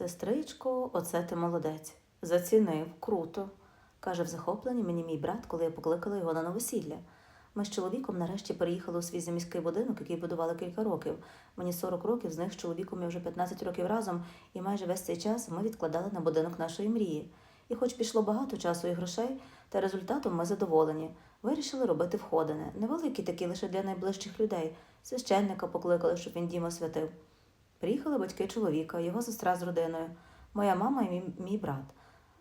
Сестричко, оце ти молодець. Зацінив, круто, каже в захопленні мені мій брат, коли я покликала його на новосілля. Ми з чоловіком нарешті переїхали у свій заміський будинок, який будували кілька років. Мені 40 років, з них з чоловіком я вже 15 років разом, і майже весь цей час ми відкладали на будинок нашої мрії. І хоч пішло багато часу і грошей, та результатом ми задоволені. Вирішили робити входини, невеликі такі лише для найближчих людей. Священника покликали, щоб він дім освятив. Приїхали батьки чоловіка, його сестра з родиною, моя мама і мій, мій брат.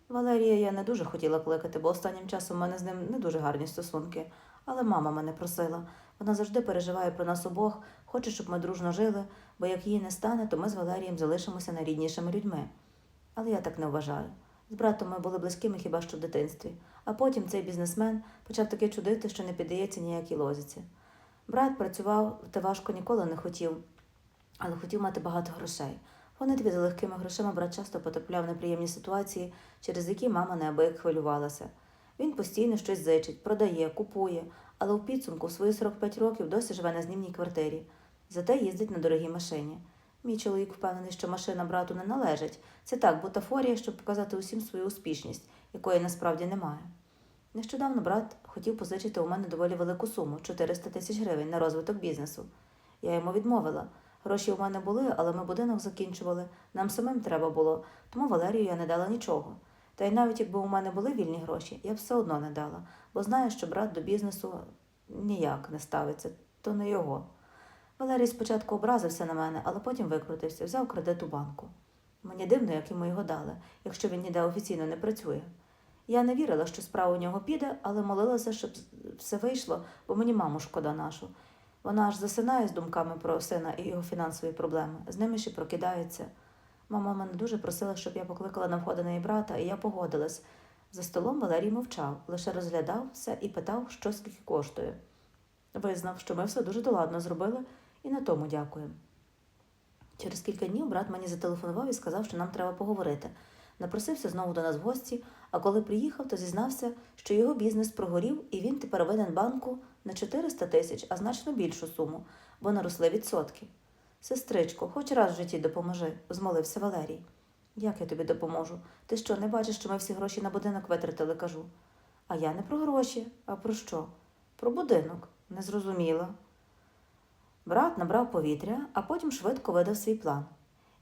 Валерія я не дуже хотіла кликати, бо останнім часом у мене з ним не дуже гарні стосунки. Але мама мене просила. Вона завжди переживає про нас обох, хоче, щоб ми дружно жили, бо як її не стане, то ми з Валерієм залишимося найріднішими людьми. Але я так не вважаю. З братом ми були близькими хіба що в дитинстві, а потім цей бізнесмен почав таке чудити, що не піддається ніякій лозіці. Брат працював та важко ніколи не хотів, але хотів мати багато грошей. Гонитві за легкими грошима брат часто потрапляв в неприємні ситуації, через які мама неабияк хвилювалася. Він постійно щось зичить, продає, купує, але у підсумку в свої 45 років досі живе на знімній квартирі. Зате їздить на дорогій машині. Мій чоловік впевнений, що машина брату не належить. Це так, бутафорія, щоб показати усім свою успішність, якої насправді немає. Нещодавно брат хотів позичити у мене доволі велику суму 400 тисяч гривень на розвиток бізнесу. Я йому відмовила. Гроші у мене були, але ми будинок закінчували. Нам самим треба було, тому Валерію я не дала нічого. Та й навіть якби у мене були вільні гроші, я б все одно не дала, бо знаю, що брат до бізнесу ніяк не ставиться, то не його. Валерій спочатку образився на мене, але потім викрутився, взяв кредит у банку. Мені дивно, як йому його дали, якщо він ніде офіційно не працює. Я не вірила, що справа у нього піде, але молилася, щоб все вийшло, бо мені маму шкода нашу. Вона аж засинає з думками про сина і його фінансові проблеми, з ними ще прокидається. Мама мене дуже просила, щоб я покликала на входи на її брата, і я погодилась. За столом Валерій мовчав, лише розглядав все і питав, що скільки коштує. Визнав, що ми все дуже доладно зробили, і на тому дякуємо. Через кілька днів брат мені зателефонував і сказав, що нам треба поговорити. Напросився знову до нас в гості, а коли приїхав, то зізнався, що його бізнес прогорів, і він тепер винен банку не 400 тисяч, а значно більшу суму, бо наросли відсотки. Сестричко, хоч раз в житті допоможи, змолився Валерій. Як я тобі допоможу? Ти що, не бачиш, що ми всі гроші на будинок витратили, кажу. А я не про гроші, а про що? Про будинок. Не зрозуміла. Брат набрав повітря, а потім швидко видав свій план.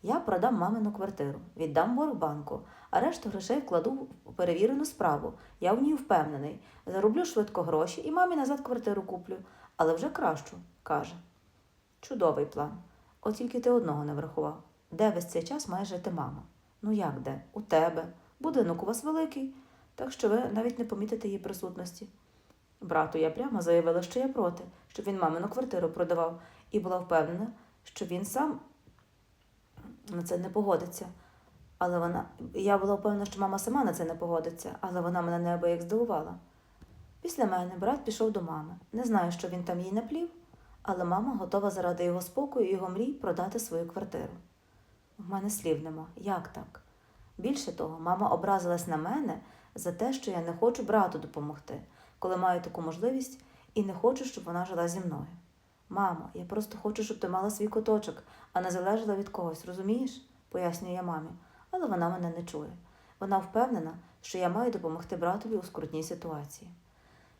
Я продам мамину квартиру, віддам борг банку, а решту грошей вкладу в перевірену справу. Я в ній впевнений. Зароблю швидко гроші і мамі назад квартиру куплю, але вже кращу, каже. Чудовий план. От тільки ти одного не врахував. Де весь цей час має жити мама? Ну як де? У тебе. Будинок у вас великий, так що ви навіть не помітите її присутності. Брату я прямо заявила, що я проти, щоб він мамину квартиру продавав, і була впевнена, що він сам на це не погодиться. Але вона. Я була впевнена, що мама сама на це не погодиться, але вона мене неабияк здивувала. Після мене брат пішов до мами. Не знаю, що він там їй наплів, але мама готова заради його спокою і його мрій продати свою квартиру. В мене слів нема. Як так? Більше того, мама образилась на мене за те, що я не хочу брату допомогти, коли маю таку можливість і не хочу, щоб вона жила зі мною. Мамо, я просто хочу, щоб ти мала свій куточок, а не залежала від когось, розумієш? пояснюю я мамі, але вона мене не чує. Вона впевнена, що я маю допомогти братові у скрутній ситуації.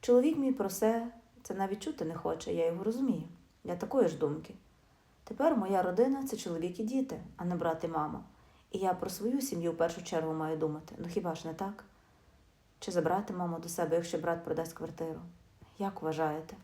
Чоловік мій про все це навіть чути не хоче, я його розумію. Я такої ж думки. Тепер моя родина це чоловік і діти, а не брат і мама. І я про свою сім'ю в першу чергу маю думати. Ну хіба ж не так? Чи забрати маму до себе, якщо брат продасть квартиру? Як вважаєте?